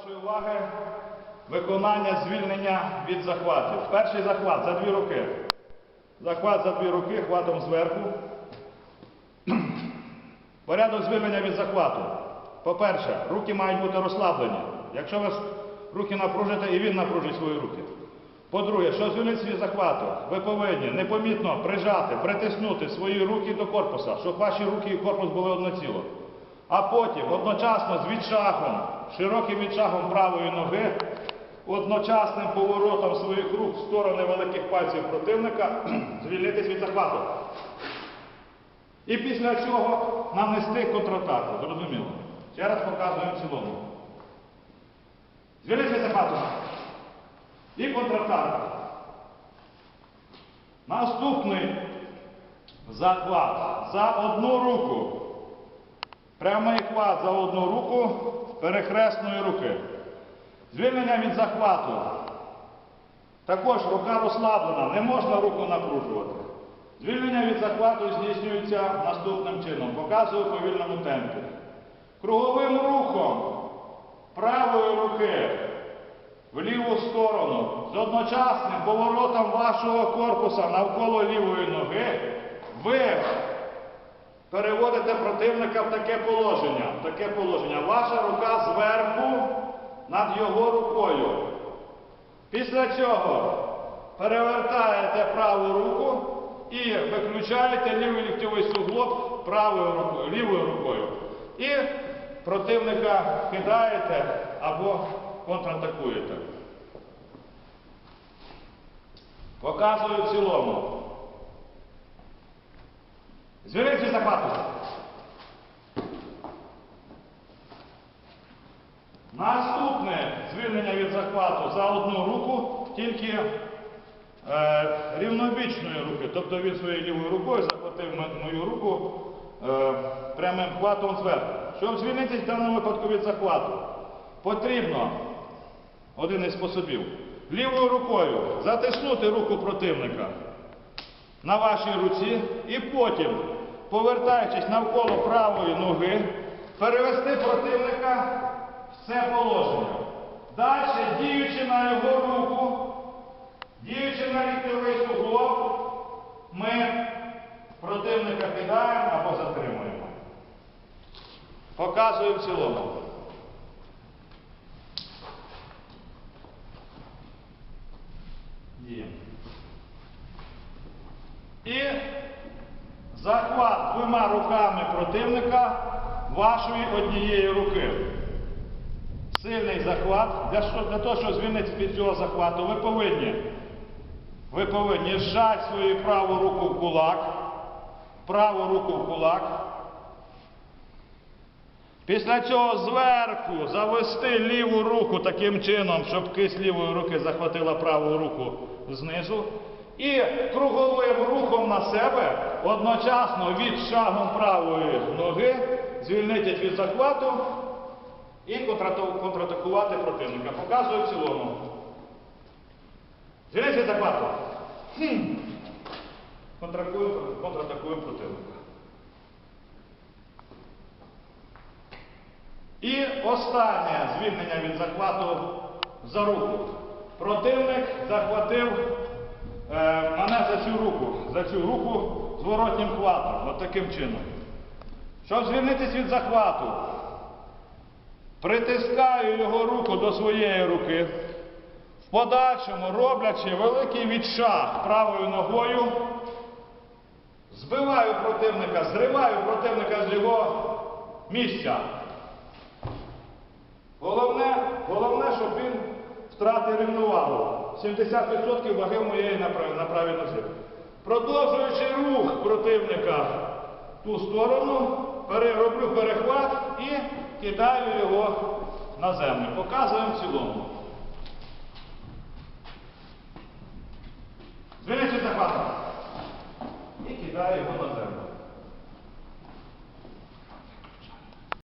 вашої уваги виконання звільнення від захватів. Перший захват за дві руки. Захват за дві руки, хватом зверху. Порядок звільнення від захвату. По-перше, руки мають бути розслаблені. Якщо ви руки напружите, і він напружить свої руки. По-друге, що звільнить від захвату, ви повинні непомітно прижати, притиснути свої руки до корпуса, щоб ваші руки і корпус були одноціло. А потім одночасно з відшагом, широким відшагом правої ноги, одночасним поворотом своїх рук в сторони великих пальців противника звільнитись від захвату. І після цього нанести контратаку. Зрозуміло. Ще раз показуємо цілому. Звільнитись від захвату. І контратака. Наступний захват за одну руку. Прямий хват за одну руку перехресної руки. Звільнення від захвату. Також рука розслаблена, не можна руку напружувати. Звільнення від захвату здійснюється наступним чином. Показую повільному темпі. Круговим рухом правої руки в ліву сторону з одночасним поворотом вашого корпуса навколо лівої ноги ви переводите противника в таке положення. В таке положення. Ваша рука зверху над його рукою. Після цього перевертаєте праву руку і виключаєте лівий ліктьовий суглоб правою рукою, лівою рукою. І противника кидаєте або контратакуєте. Показую в цілому. Звіриться захвату. Наступне звільнення від захвату за одну руку, тільки е, рівнобічної руки. Тобто він своєю лівою рукою захватив мою руку е, прямим хватом зверху. Щоб звільнитися в даному випадку від захвату, потрібно один із способів. Лівою рукою затиснути руку противника на вашій руці і потім, повертаючись навколо правої ноги, перевести противника в це положення. Далі, діючи на його руку, діючи на ліктовий суглоб, ми противника кидаємо або затримуємо. Показую в цілому. Діємо. І захват двома руками противника вашої однієї руки. Сильний захват. Для, для того, щоб звільнитися від цього захвату, ви повинні, ви повинні зжати свою праву руку в кулак, праву руку в кулак. Після цього зверху завести ліву руку таким чином, щоб кисть лівої руки захватила праву руку знизу. І круговим рухом на себе одночасно від шагом правої ноги звільнитись від захвату і контратакувати противника. Показую в цілому. Звільнитись від захвату. Хм. Противника. І останнє звільнення від захвату за руку. Противник захватив за цю руку, за цю руку зворотнім хватом, от таким чином. Щоб звільнитись від захвату, притискаю його руку до своєї руки, в подальшому роблячи великий відшаг правою ногою, збиваю противника, зриваю противника з його місця. Головне, головне, щоб він Втрати рівновагу. 70% ваги моєї на направі нозі. Продовжуючи рух противника в ту сторону, роблю перехват і кидаю його на землю. Показуємо в цілому. Звільнюється захват. І кидаю його на землю.